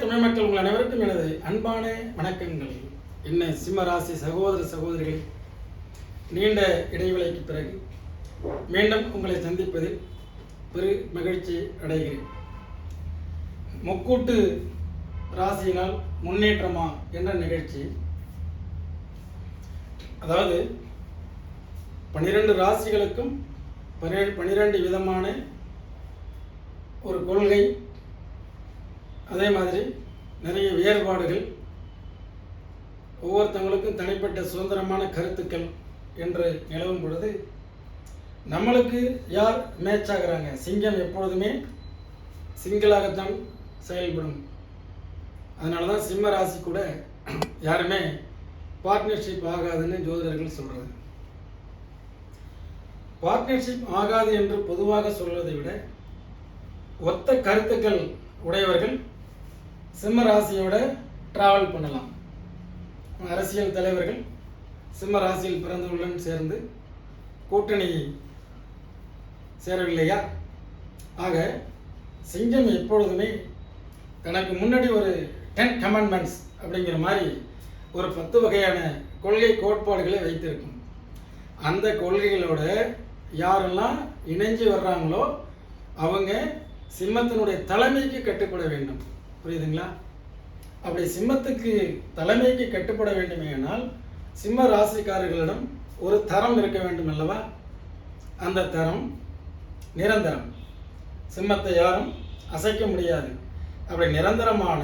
தமிழ் மக்கள் உங்கள் அனைவருக்கும் எனது அன்பான வணக்கங்கள். என்ன சிம்ம ராசி சகோதர சகோதரிகள் நீண்ட இடைவேளைக்கு பிறகு மீண்டும் உங்களை சந்திப்பதில் பெரு மகிழ்ச்சி அடைகிறேன். முக்கூட்டு ராசியினால் முன்னேற்றமா என்ற நிகழ்ச்சி. அதாவது பன்னிரண்டு ராசிகளுக்கும் பனிரெண்டு விதமான ஒரு கொள்கை அதே மாதிரி நிறைய வேறுபாடுகள். ஒவ்வொருத்தவங்களுக்கும் தனிப்பட்ட சுதந்திரமான கருத்துக்கள் என்று நிலவும் பொழுது நம்மளுக்கு யார் மேட்ச் ஆகுறாங்க? சிங்கம் எப்பொழுதுமே சிங்கிளாகத்தான் செயல்படும். அதனால தான் சிம்ம ராசி கூட யாருமே பார்ட்னர்ஷிப் ஆகாதுன்னு ஜோதிடர்கள் சொல்கிறது பார்ட்னர்ஷிப் ஆகாது என்று பொதுவாக சொல்வதை விட ஒத்த கருத்துக்கள் உடையவர்கள் சிம்ம ராசியோட டிராவல் பண்ணலாம். அரசியல் தலைவர்கள் சிம்ம ராசியில் பிறந்தவர்களுடன் சேர்ந்து கூட்டணி சேரவில்லையா? ஆக சிங்கம் எப்பொழுதுமே தனக்கு முன்னாடி ஒரு டென் கமெண்ட்மெண்ட்ஸ் அப்படிங்கிற மாதிரி ஒரு பத்து வகையான கொள்கை கோட்பாடுகளை வைத்திருக்கும். அந்த கொள்கைகளோட யாரெல்லாம் இணைஞ்சு வர்றாங்களோ அவங்க சிம்மத்தினுடைய தலைமைக்கு கட்டுப்பட வேண்டும். புரியுதுங்களா? அப்படி சிம்மத்துக்கு தலைமைக்கு கட்டுப்பட வேண்டுமேனால் சிம்ம ராசிக்காரர்களிடம் ஒரு தரம் இருக்க வேண்டும் அல்லவா அந்த தரம் நிரந்தரம். சிம்மத்தை யாரும் அசைக்க முடியாது. அப்படி நிரந்தரமான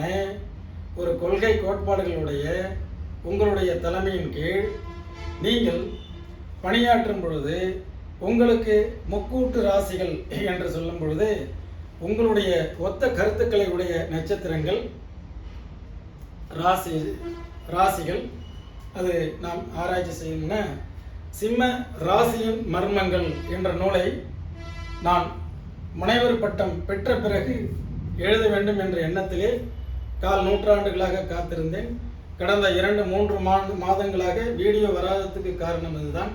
ஒரு கொள்கை கோட்பாடுகளுடைய உங்களுடைய தலைமையின் கீழ் நீங்கள் பணியாற்றும் பொழுது உங்களுக்கு முக்கூட்டு ராசிகள் என்று சொல்லும் பொழுது உங்களுடைய ஒத்த கருத்துக்களை உடைய நட்சத்திரங்கள் ராசி ராசிகள் அது நாம் ஆராய்ச்சி செய்யணும்னா சிம்ம ராசியின் மர்மங்கள் என்ற நூலை நான் முனைவர் பட்டம் பெற்ற பிறகு எழுத வேண்டும் என்ற எண்ணத்திலே கால் நூற்றாண்டுகளாக காத்திருந்தேன். கடந்த இரண்டு மூன்று மா மாதங்களாக வீடியோ வராததுக்கு காரணம் இதுதான்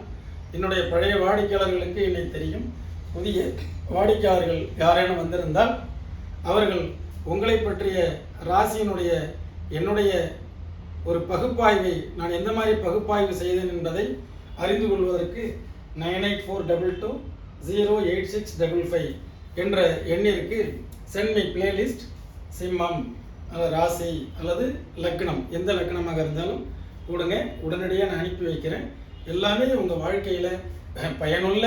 என்னுடைய பழைய வாடிக்கையாளர்களுக்கு என்னை தெரியும். புதிய வாடிக்கையாளர்கள் யாரேனும் வந்திருந்தால் அவர்கள் உங்களை பற்றிய ராசியினுடைய என்னுடைய ஒரு பகுப்பாய்வை நான் எந்த மாதிரி பகுப்பாய்வு செய்தேன் என்பதை அறிந்து கொள்வதற்கு nine eight four double two zero eight six double five என்ற எண்ணிற்கு சென்மை பிளேலிஸ்ட் சிம்மம் அல்லது ராசி அல்லது லக்னம். எந்த லக்னமாக இருந்தாலும் கொடுங்க. உடனடியாக நான் அனுப்பி வைக்கிறேன். எல்லாமே உங்கள் வாழ்க்கையில் பயனுள்ள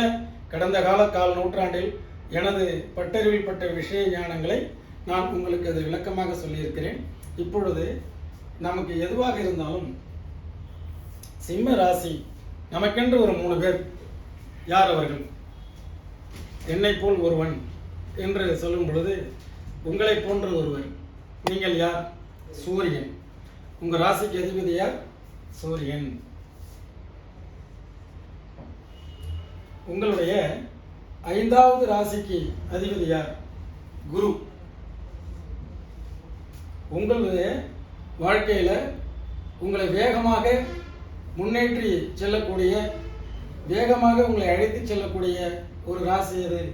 கடந்த கால கால் நூற்றாண்டில் எனது பட்டறிவில் பட்ட விஷய ஞானங்களை நான் உங்களுக்கு அது விளக்கமாக சொல்லியிருக்கிறேன். இப்பொழுது நமக்கு எதுவாக இருந்தாலும் சிம்ம ராசி நமக்கென்று ஒரு மூணு பேர். யார் அவர்கள்? என்னை போல் ஒருவன் என்று சொல்லும் பொழுது உங்களை போன்ற ஒருவர். நீங்கள் யார்? சூரியன். உங்கள் ராசிக்கு அதிபதி யார்? சூரியன். உங்களுடைய ஐந்தாவது ராசிக்கு அதிபதி யார்? குரு. உங்களுடைய வாழ்க்கையில் உங்களை வேகமாக முன்னேற்றி செல்லக்கூடிய வேகமாக உங்களை அழைத்து செல்லக்கூடிய ஒரு ராசி எது?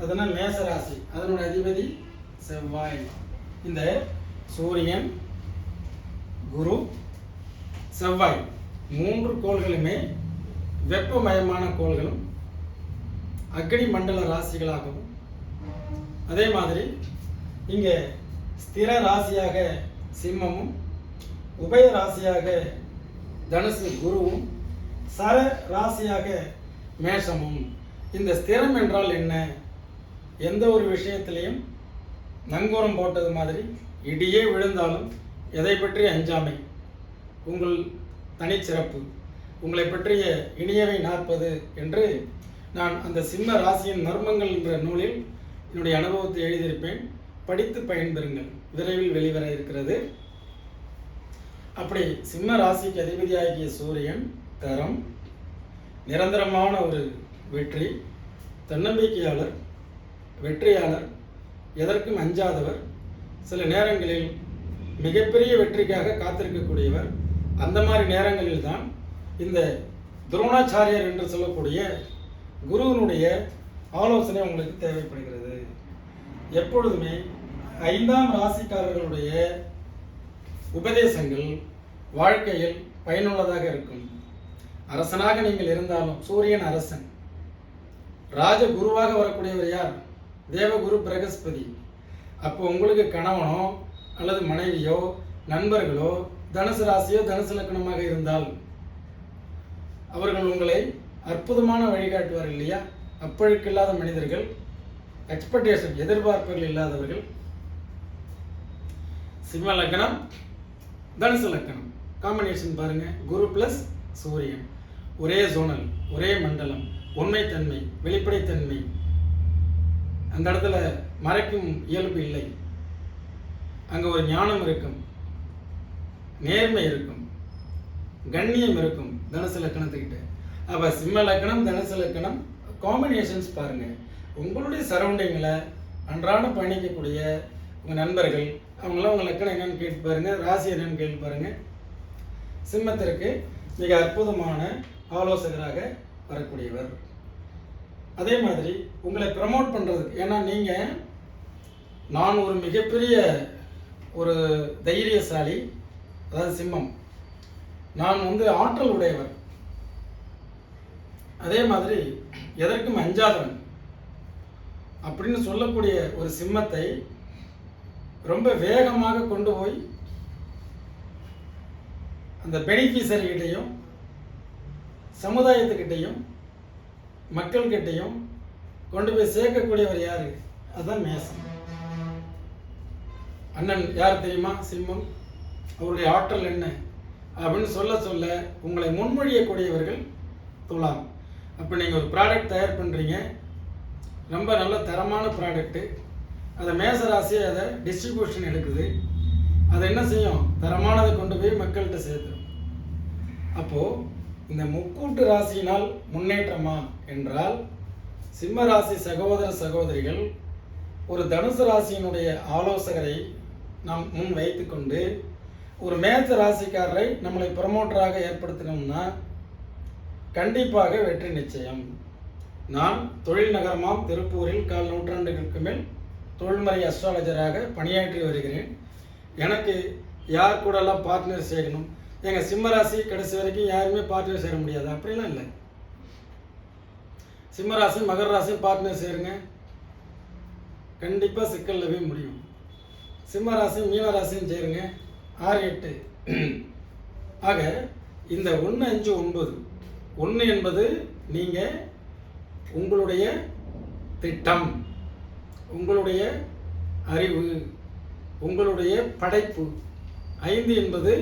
அதனால் மேச ராசி. அதனுடைய அதிபதி செவ்வாய். இந்த சூரியன் குரு செவ்வாய். மூன்று கோள்களுமே வெப்பமயமான கோள்களும் அக்னி மண்டல ராசிகளாகவும் அதே மாதிரி இங்கே ஸ்திர ராசியாக சிம்மமும் உபய ராசியாக தனுசு குருவும் சர ராசியாக மேஷமும். இந்த ஸ்திரம் என்றால் என்ன? எந்த ஒரு விஷயத்திலையும் நங்கூரம் போட்டது மாதிரி இடியே விழுந்தாலும் எதை பற்றி அஞ்சாமை? உங்கள் தனிச்சிறப்பு. உங்களை பற்றிய இனியவை நாற்பது என்று நான் அந்த சிம்ம ராசியின் மர்மங்கள் என்ற நூலில் என்னுடைய அனுபவத்தை எழுதியிருப்பேன். படித்து பயன்பெறுங்கள். விரைவில் வெளிவர இருக்கிறது. அப்படி சிம்ம ராசிக்கு அதிபதியாகிய சூரியன் தரம். நிரந்தரமான ஒரு வெற்றி. தன்னம்பிக்கையாளர் வெற்றியாளர் எதற்கும் அஞ்சாதவர். சில நேரங்களில் மிகப்பெரிய வெற்றிக்காக காத்திருக்கக்கூடியவர். அந்த மாதிரி நேரங்களில் தான் இந்த துரோணாச்சாரியர் என்று சொல்லக்கூடிய குருவினுடைய ஆலோசனை உங்களுக்கு தேவைப்படுகிறது. எப்பொழுதுமே ஐந்தாம் ராசிக்காரர்களுடைய உபதேசங்கள் வாழ்க்கையில் பயனுள்ளதாக இருக்கும். அரசனாக நீங்கள் இருந்தாலும் சூரியன் அரசன். ராஜ குருவாக வரக்கூடியவர் யார்? தேவகுரு பிரகஸ்பதி. அப்போ உங்களுக்கு கணவனோ அல்லது மனைவியோ நண்பர்களோ தனுசு ராசியோ தனுசு லக்கணமாக இருந்தால் அவர்கள் உங்களை அற்புதமான வழிகாட்டுவார் இல்லையா? அப்பழுக்கில்லாத மனிதர்கள் எக்ஸ்பெக்டேஷன் எதிர்பார்ப்புகள் இல்லாதவர்கள். சிம்ம லக்னம் தனுசு லக்னம். காம்பினேஷன் பாருங்க. குரு பிளஸ் சூரியன். ஒரே ஜோனல் ஒரே மண்டலம். உண்மைத்தன்மை வெளிப்படைத்தன்மை. அந்த இடத்துல மறைக்கும் இயல்பு இல்லை. அங்கே ஒரு ஞானம் இருக்கும். நேர்மை இருக்கும். கண்ணியம் இருக்கும். தனுசு லக்கணத்துக்கிட்ட அப்போ சிம்ம லக்கணம் தனுசு லக்கணம் காம்பினேஷன்ஸ் பாருங்கள் உங்களுடைய சரௌண்டிங்கில் அன்றாட பயணிக்கக்கூடிய உங்கள் நண்பர்கள் அவங்களாம் உங்கள் லக்கணம் என்னென்னு கேட்டு பாருங்கள் ராசி என்னன்னு கேட்டு பாருங்கள் சிம்மத்திற்கு மிக அற்புதமான ஆலோசகராக வரக்கூடியவர். அதே மாதிரி உங்களை ப்ரமோட் பண்ணுறதுக்கு ஏன்னா நீங்கள் நான் ஒரு மிகப்பெரிய ஒரு தைரியசாலி அதாவது சிம்மம். நான் வந்து ஆற்றல் உடையவர். அதே மாதிரி எதற்கும் அஞ்சாதவன். அப்படின்னு சொல்லக்கூடிய ஒரு சிம்மத்தை ரொம்ப வேகமாக கொண்டு போய் அந்த பெனிஃபிஷரிகிட்டையும் சமுதாயத்துக்கிட்டையும் மக்கள்கிட்டையும் கொண்டு போய் சேர்க்கக்கூடியவர் யார்? அதுதான் மேசம் அண்ணன் யார் தெரியுமா சிம்மம்? அவருடைய ஆற்றல் என்ன? அப்படின்னு சொல்ல சொல்ல உங்களை முன்மொழியக்கூடியவர்கள் துலாம். அப்போ நீங்கள் ஒரு ப்ராடக்ட் தயார் பண்ணுறீங்க ரொம்ப நல்ல தரமான ப்ராடக்ட்டு அதை மேசராசி அதை டிஸ்ட்ரிபியூஷன் எடுக்குது. அதை என்ன செய்யும்? தரமானதை கொண்டு போய் மக்கள்கிட்ட சேர்த்துடும் அப்போது இந்த முக்கூட்டு ராசியினால் முன்னேற்றமா என்றால் சிம்ம ராசி சகோதர சகோதரிகள் ஒரு தனுசு ராசியினுடைய ஆலோசகரை நாம் முன் வைத்துக்கொண்டு ஒரு மேச ராசிக்காரரை நம்மளை ப்ரமோட்டராக ஏற்படுத்தினோம்னா கண்டிப்பாக வெற்றி நிச்சயம். நான் தொழில் நகரமாம் திருப்பூரில் கால் நூற்றாண்டுகளுக்கு மேல் தொழில்முறை அஸ்ட்ராலஜராக பணியாற்றி வருகிறேன். எனக்கு யார் கூடலாம் பார்ட்னர் சேரணும்? எங்கள் சிம்மராசி கடைசி வரைக்கும் யாருமே பார்ட்னர் சேர முடியாது. அப்படிலாம் இல்லை. சிம்மராசி மகர ராசி பார்ட்னர் சேருங்க. கண்டிப்பாக சிக்கல்ல முடியும். சிம்மராசி மீனராசியும் சேருங்க. ஆறு எட்டு. ஆக இந்த ஒன்று அஞ்சு ஒன்பது ஒன்று என்பது நீங்கள் உங்களுடைய திட்டம் உங்களுடைய அறிவு உங்களுடைய படைப்பு. ஐந்து என்பது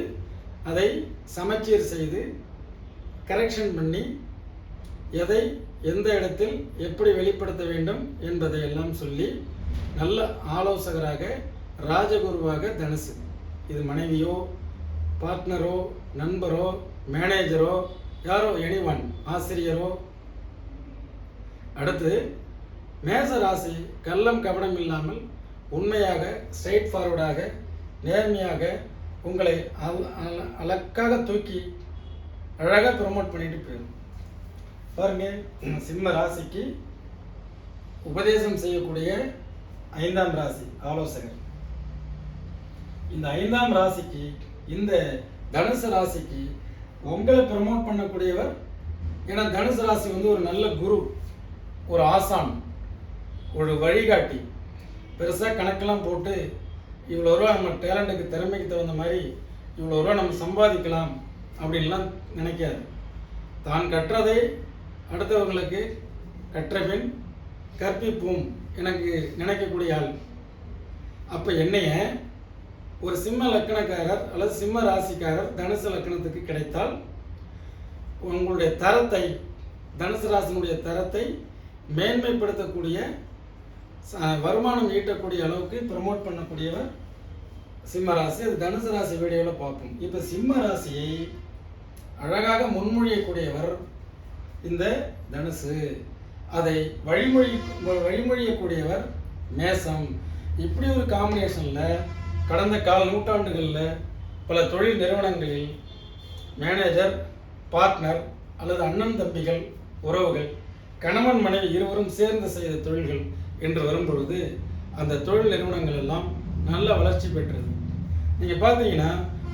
அதை சமச்சீர் செய்து கரெக்ஷன் பண்ணி எதை எந்த இடத்தில் எப்படி வெளிப்படுத்த வேண்டும் என்பதை எல்லாம் சொல்லி நல்ல ஆலோசகராக ராஜகுருவாக தனுசு. இது மனைவியோ பார்ட்னரோ நண்பரோ மேனேஜரோ யாரோ எனிவன் ஆசிரியரோ? அடுத்து மேச ராசி கள்ளம் கவனம் இல்லாமல் உண்மையாக ஸ்ட்ரைட் ஃபார்வர்டாக நேர்மையாக உங்களை அல்- அலக்காக தூக்கி அழகாக ப்ரொமோட் பண்ணிட்டு போயிடும் பாருங்கள் சிம்ம ராசிக்கு உபதேசம் செய்யக்கூடிய ஐந்தாம் ராசி ஆலோசகர். இந்த ஐந்தாம் ராசிக்கு இந்த தனுசு ராசிக்கு உங்களை ப்ரமோட் பண்ணக்கூடியவர் ஏன்னா தனுசு ராசி வந்து ஒரு நல்ல குரு ஒரு ஆசான் ஒரு வழிகாட்டி. பெருசாக கணக்கெல்லாம் போட்டு இவ்வளோ ரூபா நம்ம டேலண்ட்டுக்கு திறமைக்கு தகுந்த மாதிரி இவ்வளோ ரூபா நம்ம சம்பாதிக்கலாம் அப்படின்லாம் நினைக்காது. தான் கற்றதை அடுத்தவங்களுக்கு கற்றபின் கற்பிப்போம் எனக்கு நினைக்கக்கூடிய ஆள். அப்போ என்னைய ஒரு சிம்ம லக்கணக்காரர் அல்லது சிம்ம ராசிக்காரர் தனுசு லக்கணத்துக்கு கிடைத்தால் உங்களுடைய தரத்தை தனுசு ராசினுடைய தரத்தை மேன்மைப்படுத்தக்கூடிய வருமானம் ஈட்டக்கூடிய அளவுக்கு ப்ரமோட் பண்ணக்கூடியவர் சிம்ம ராசி. அது தனுசு ராசி வீடியோவில் பார்ப்போம். இப்போ சிம்ம ராசியை அழகாக முன்மொழியக்கூடியவர் இந்த தனுசு. அதை வழிமொழி வழிமொழியக்கூடியவர் மேசம். இப்படி ஒரு காம்பினேஷனில் கடந்த கால நூற்றாண்டுகளில் பல தொழில் நிறுவனங்களில் மேனேஜர் பார்ட்னர் அல்லது அண்ணன் தம்பிகள் உறவுகள் கணவன் மனைவி இருவரும் சேர்ந்து செய்த தொழில்கள் என்று வரும்பொழுது அந்த தொழில் நிறுவனங்கள் எல்லாம் நல்ல வளர்ச்சி பெற்றது. நீங்கள் பார்த்தீங்கன்னா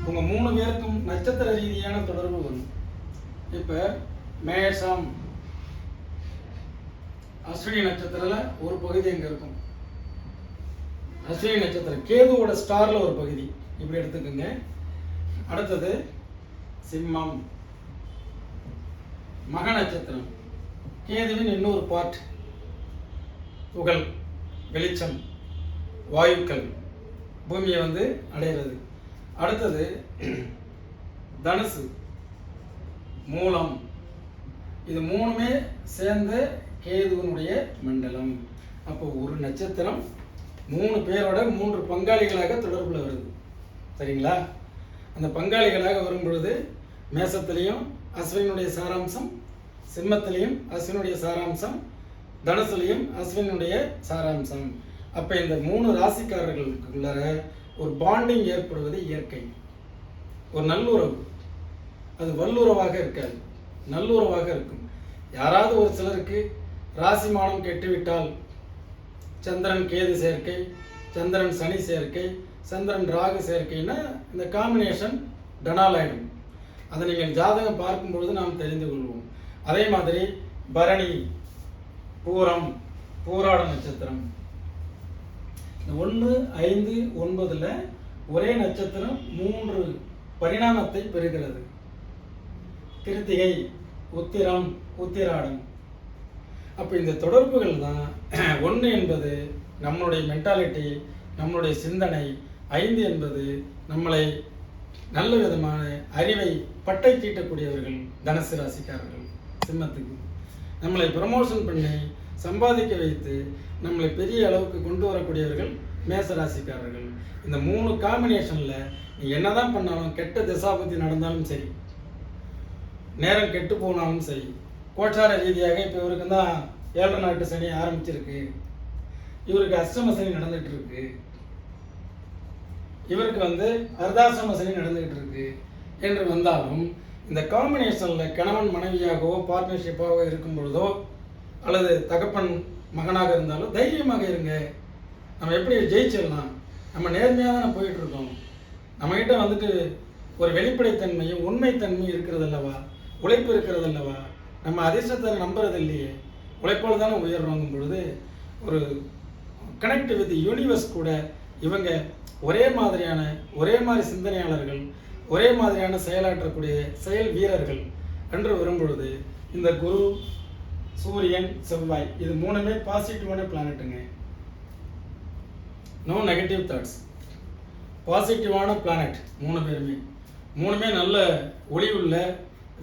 உங்கள் மூணு பேருக்கும் நட்சத்திர ரீதியான தொடர்பு வரும் இப்போ மேஷம் அஸ்வினி நட்சத்திரத்தில் ஒரு பகுதி அங்கே இருக்கும்? அஸ்வினி நட்சத்திரம். கேதுவோட ஸ்டாரில் ஒரு பகுதி. இப்படி எடுத்துக்கோங்க. அடுத்தது சிம்மம். மக நட்சத்திரம். கேதுவின் இன்னொரு பார்ட் புகழ் வெளிச்சம் வாயுக்கள். பூமியை வந்து அடைகிறது அடுத்தது தனுசு. மூலம். இது மூணுமே சேர்ந்த கேதுவனுடைய மண்டலம். அப்போ ஒரு நட்சத்திரம் மூணு பேரோட மூன்று பங்காளிகளாக தொடர்பில் வருது. சரிங்களா? அந்த பங்காளிகளாக வரும் பொழுது மேசத்திலையும் அஸ்வினுடைய சாராம்சம் சிம்மத்திலையும் அஸ்வினுடைய சாராம்சம் தனுசுலையும் அஸ்வினுடைய சாராம்சம். அப்போ இந்த மூணு ராசிக்காரர்களுக்குள்ளார ஒரு பாண்டிங் ஏற்படுவது இயற்கை. ஒரு நல்லுறவு. அது வல்லுறவாக இருக்காது. நல்லுறவாக இருக்கும். யாராவது ஒரு சிலருக்கு ராசிமானம் கெட்டுவிட்டால் சந்திரன் கேது சேர்க்கை சந்திரன் சனி சேர்க்கை சந்திரன் ராகு சேர்க்கைன்னா இந்த காம்பினேஷன் டனால் ஆயிடும். அதை நீங்கள் ஜாதகம் பார்க்கும் பொழுது நாம் தெரிந்து கொள்வோம். அதே மாதிரி பரணி பூரம் பூராட நட்சத்திரம். இந்த ஒன்று ஐந்து ஒன்பதில் ஒரே நட்சத்திரம் மூன்று பரிணாமத்தை பெறுகிறது. கிருத்திகை உத்திரம் உத்திராடம். அப்போ இந்த தொடர்புகள் தான் ஒன்று என்பது நம்மளுடைய மென்டாலிட்டி நம்மளுடைய சிந்தனை. ஐந்து என்பது நம்மளை நல்ல விதமான அறிவை பட்டை தீட்டக்கூடியவர்கள் தனுசு ராசிக்காரர்கள் சிம்மத்துக்கு. நம்மளை ப்ரமோஷன் பண்ணி சம்பாதிக்க வைத்து நம்மளை பெரிய அளவுக்கு கொண்டு வரக்கூடியவர்கள் மேச ராசிக்காரர்கள். இந்த மூணு காம்பினேஷனில் நீ என்னதான் பண்ணாலும் கெட்ட திசாபத்தி நடந்தாலும் சரி நேரம் கெட்டு போனாலும் சரி கோச்சார ரீதியாக இப்போ இவருக்கு தான் ஏழரை நாட்டு சனி ஆரம்பிச்சிருக்கு. இவருக்கு அஷ்டம சனி நடந்துட்டு இருக்கு இவருக்கு வந்து அர்தாசிரம சனி நடந்துகிட்டு இருக்கு என்று வந்தாலும் இந்த காம்பினேஷனில் கணவன் மனைவியாகவோ பார்ட்னர்ஷிப்பாகவோ இருக்கும் பொழுதோ அல்லது தகப்பன் மகனாக இருந்தாலும் தைரியமாக இருங்க. நம்ம எப்படி ஜெயிச்சிடலாம்? நம்ம நேர்மையாக தானே போயிட்டுருக்கோம். நம்மகிட்ட வந்துட்டு ஒரு வெளிப்படைத்தன்மையும் உண்மைத்தன்மையும் இருக்கிறது அல்லவா? உழைப்பு இருக்கிறது அல்லவா? நம்ம அதிர்ஷ்டத்தை நம்புறது இல்லையே. உழைப்பால் தானே உயர்றோங்கும் பொழுது ஒரு கனெக்ட் வித் யூனிவர்ஸ் கூட இவங்க ஒரே மாதிரியான ஒரே மாதிரி சிந்தனையாளர்கள் ஒரே மாதிரியான செயலாற்றக்கூடிய செயல் வீரர்கள் என்று வரும்பொழுது இந்த குரு சூரியன் செவ்வாய் இது மூணுமே பாசிட்டிவான பிளானட்டுங்க நோ நெகட்டிவ் தாட்ஸ் பாசிட்டிவான பிளானட் மூணு பேருமே. மூணுமே நல்ல ஒளி உள்ள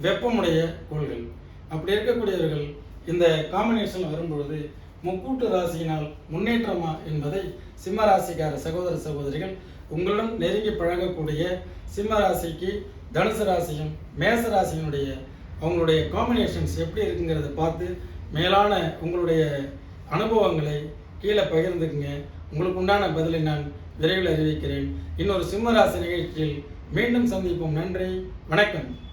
வெப்பமுடைய கோள்கள். அப்படி இருக்கக்கூடியவர்கள் இந்த காம்பினேஷன் வரும்பொழுது முக்கூட்டு ராசியினால் முன்னேற்றமா என்பதை சிம்ம ராசிக்கார சகோதர சகோதரிகள் உங்களுடன் நெருங்கி பழகக்கூடிய சிம்ம ராசிக்கு தனுசு ராசியும் மேச ராசியினுடைய அவங்களுடைய காம்பினேஷன்ஸ் எப்படி இருக்குங்கிறத பார்த்து மேலான உங்களுடைய அனுபவங்களை கீழே பகிர்ந்துக்குங்க. உங்களுக்கு உண்டான பதிலை நான் விரைவில் அறிவிக்கிறேன். இன்னொரு சிம்ம ராசி நிகழ்ச்சியில் மீண்டும் சந்திப்போம். நன்றி. வணக்கம்.